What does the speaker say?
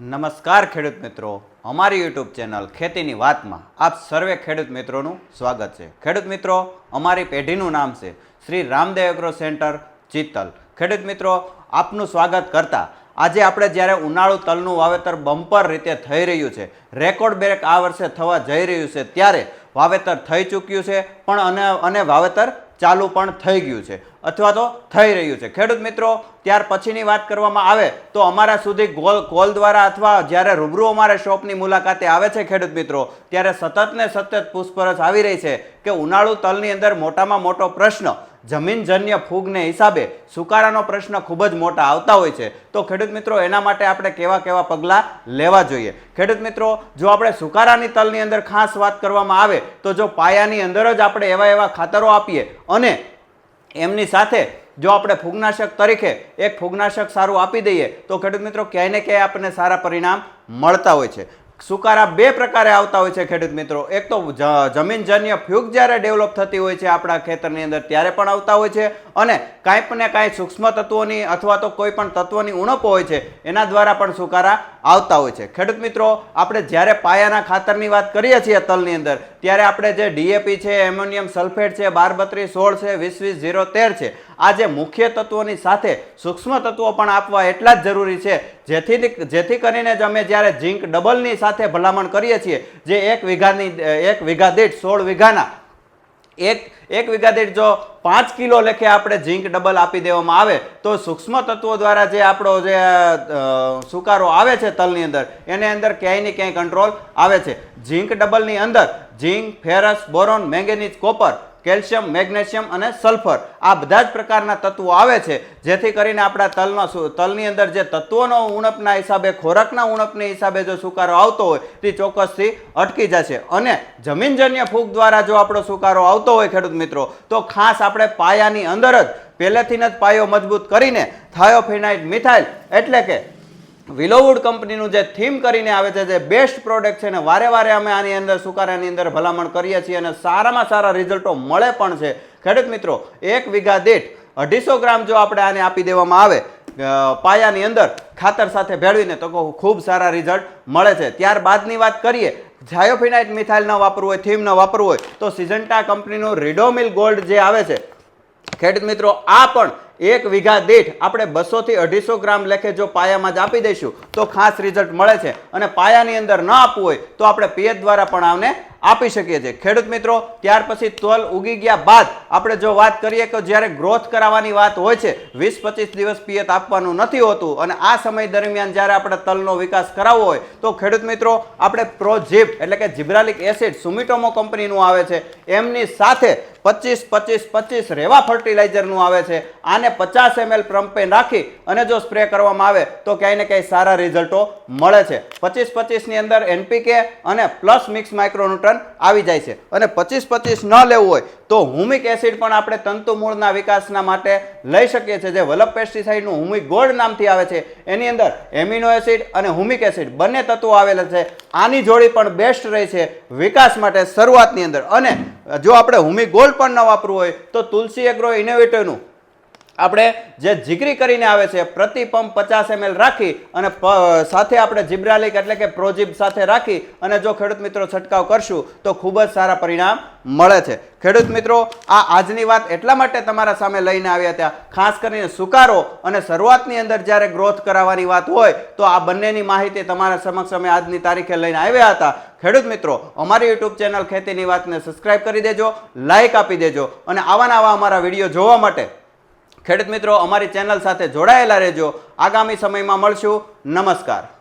નમસ્કાર ખેડૂત મિત્રો. અમારી યુટ્યુબ ચેનલ ખેતીની વાતમાં આપ સર્વે ખેડૂત મિત્રોનું સ્વાગત છે. ખેડૂત મિત્રો, અમારી પેઢીનું નામ છે શ્રી રામદેવ એગ્રો સેન્ટર ચિત્તલ. ખેડૂત મિત્રો, આપનું સ્વાગત કરતા આજે આપણે જ્યારે ઉનાળુ તલનું વાવેતર બમ્પર રીતે થઈ રહ્યું છે, રેકોર્ડ બ્રેક આ વર્ષે થવા જઈ રહ્યું છે, ત્યારે વાવેતર થઈ ચૂક્યું છે, પણ અને અને વાવેતર ચાલુ પણ થઈ ગયું છે. અથવા તો થઈ રહ્યું છે. ખેડૂત મિત્રો, ત્યાર પછીની વાત કરવામાં આવે તો અમારા સુધી ગોલ, કોલ દ્વારા અથવા જ્યારે રૂબરૂ અમારે શોપની મુલાકાતે આવે છે ખેડૂત મિત્રો, ત્યારે સતત ને સતત પૂછપરછ આવી રહી છે કે ઉનાળુ તલની અંદર મોટામાં મોટો પ્રશ્ન જમીનજન્ય ફૂગને હિસાબે સુકારાનો પ્રશ્ન ખૂબ જ મોટા આવતા હોય છે. તો ખેડૂત મિત્રો, એના માટે આપણે કેવા કેવા પગલાં લેવા જોઈએ? ખેડૂત મિત્રો, જો આપણે સુકારાની તલની અંદર ખાસ વાત કરવામાં આવે, તો જો પાયાની અંદર જ આપણે એવા એવા ખાતરો આપીએ અને એમની સાથે જો આપણે ફૂગનાશક તરીકે એક ફૂગનાશક સારું આપી દઈએ, તો ખેડૂત મિત્રો, ક્યાંય ને ક્યાંય આપણને સારા પરિણામ મળતા હોય છે. સુકારા બે પ્રકારે આવતા હોય છે ખેડૂત મિત્રો. એક તો જમીનજન્ય ફ્યુગ જ્યારે ડેવલપ થતી હોય છે આપણા ખેતરની અંદર ત્યારે પણ આવતા હોય છે અને કાંઈ પણ કાંઈ સૂક્ષ્મ તત્વોની અથવા તો કોઈ પણ તત્વોની ઉણપ હોય છે એના દ્વારા પણ સુકારા આવતા હોય છે. ખેડૂત મિત્રો, આપણે જ્યારે પાયાના ખાતરની વાત કરીએ છીએ તલની અંદર, ત્યારે આપણે જે ડીએપી છે, એમોનિયમ સલ્ફેટ છે, બાર બત્રીસ સોળ છે, વીસ વીસ ઝીરો તેર છે આ જે મુખ્ય તત્વોની સાથે સૂક્ષ્મ તત્વો પણ આપવા એટલા જ જરૂરી છે. જેથી જેથી કરીને જ અમે જ્યારે ઝીંક ડબલની સાથે ભલામણ કરીએ છીએ, જે એક વીઘાની એક વીઘા દીઠ સોળ વીઘાના એક એક વીઘા દીઠ જો પાંચ કિલો લેખે આપણે ઝીંક ડબલ આપી દેવામાં આવે, તો સૂક્ષ્મ તત્વો દ્વારા જે આપણો જે સુકારો આવે છે તલની અંદર, એની અંદર ક્યાંય ને ક્યાંય કંટ્રોલ આવે છે. ઝીંક ડબલની અંદર zinc, ferrous, boron, manganese, copper, calcium, magnesium અને સલ્ફર આ બધા જ પ્રકારના તત્વો આવે છે. જેથી કરીને આપણા તલનો તલની અંદર જે તત્વોનો ઉણપના હિસાબે, ખોરાકના ઉણપના હિસાબે જો સુકારો આવતો હોય, તે ચોક્કસથી અટકી જશે. અને જમીનજન્ય ફૂગ દ્વારા જો આપણો સુકારો આવતો હોય ખેડૂત મિત્રો, તો ખાસ આપણે પાયાની અંદર જ પહેલેથી જ પાયો મજબૂત કરીને થાયોફિનાઇટ મિથાઇલ એટલે કે વિલોવુડ કંપનીનું જે થીમ કરીને આવે છે, જે બેસ્ટ પ્રોડક્ટ છે ને વારે વારે અમે આની અંદર સુકારાની અંદર ભલામણ કરીએ છીએ અને સારામાં સારા રિઝલ્ટો મળે પણ છે. ખેડૂત મિત્રો, એક વીઘા દીઠ અઢીસો ગ્રામ જો આપણે આને આપી દેવામાં આવે પાયાની અંદર ખાતર સાથે ભેળવીને તો ખૂબ સારા રિઝલ્ટ મળે છે. ત્યારબાદની વાત કરીએ થાયોફિનાઇટ મિથાઇલ ન વાપરવું હોય, થીમ ન વાપરવું હોય, તો સિઝન્ટા કંપનીનું રિડોમિલ ગોલ્ડ જે આવે છે, ખેડૂત મિત્રો, આ પણ એક વીઘા દીઠ આપણે બસોથી અઢીસો ગ્રામ લેખે જો પાયામાં જ આપી દઈશું, તો ખાસ રિઝલ્ટ મળે છે. અને પાયાની અંદર ન આપવું હોય, તો આપણે પિયત દ્વારા પણ આને આપી શકીએ છીએ. ખેડૂત મિત્રો, ત્યાર પછી તલ ઉગી ગયા બાદ આપણે જો વાત કરીએ કે જ્યારે ગ્રોથ કરાવવાની વાત હોય છે, વીસ પચીસ દિવસ પિયત આપવાનું નથી હોતું અને આ સમય દરમિયાન જ્યારે આપણે તલનો વિકાસ કરાવવો હોય, તો ખેડૂત મિત્રો, આપણે પ્રોજીપ એટલે કે જીબ્રાલિક એસિડ સુમિટોમો કંપનીનું આવે છે. એમની સાથે પચીસ પચીસ પચીસ રેવા ફર્ટિલાઇઝરનું આવે છે. આને પચાસ એમએલ પ્રમ્પે નાખી અને જો સ્પ્રે કરવામાં આવે, તો ક્યાંય ને ક્યાંય સારા રિઝલ્ટો મળે છે. પચીસ પચીસની અંદર એનપીકે અને પ્લસ મિક્સ માઇક્રોન્યુટ્રન આવી જાય છે. અને પચીસ પચીસ ન લેવું હોય તો હુમિક એસિડ પણ આપણે તંતુ મૂળના વિકાસના માટે લઈ શકીએ છીએ. જે વલપ પેસ્ટિસાઇડનું હુમિક ગોલ્ડ નામથી આવે છે. એની અંદર એમિનો એસિડ અને હુમિક એસિડ બંને તત્વો આવેલા છે. આની જોડી પણ બેસ્ટ રહે છે વિકાસ માટે શરૂઆતની અંદર. અને જો આપણે હુમિક ગોલ્ડ પણ ન વાપરવું હોય તો તુલસી એગ્રો ઇનોવેટિવનું આપણે જે જીગરી કરીને આવે છે પ્રતિ પંપ પચાસ એમએલ રાખી અને સાથે આપણે જીબ્રાલિક એટલે કે પ્રોજીબ સાથે રાખી અને જો ખેડૂત મિત્રો છંટકાવ કરશું, તો ખૂબ જ સારા પરિણામ મળે છે. ખેડૂત મિત્રો, આ આજની વાત એટલા માટે તમારા સામે લઈને આવ્યા હતા. ખાસ કરીને સુકારો અને શરૂઆતની અંદર જ્યારે ગ્રોથ કરાવવાની વાત હોય, તો આ બંનેની માહિતી તમારા સમક્ષ અમે આજની તારીખે લઈને આવ્યા હતા. ખેડૂત મિત્રો, અમારી યુટ્યુબ ચેનલ ખેતીની વાતને સબસ્ક્રાઇબ કરી દેજો લાઇક આપી દેજો અને આવા નવા અમારા વીડિયો જોવા માટે ખેડૂત મિત્રો અમારી ચેનલ સાથે જોડાયેલા રહેજો. આગામી સમયમાં મળશું. નમસ્કાર.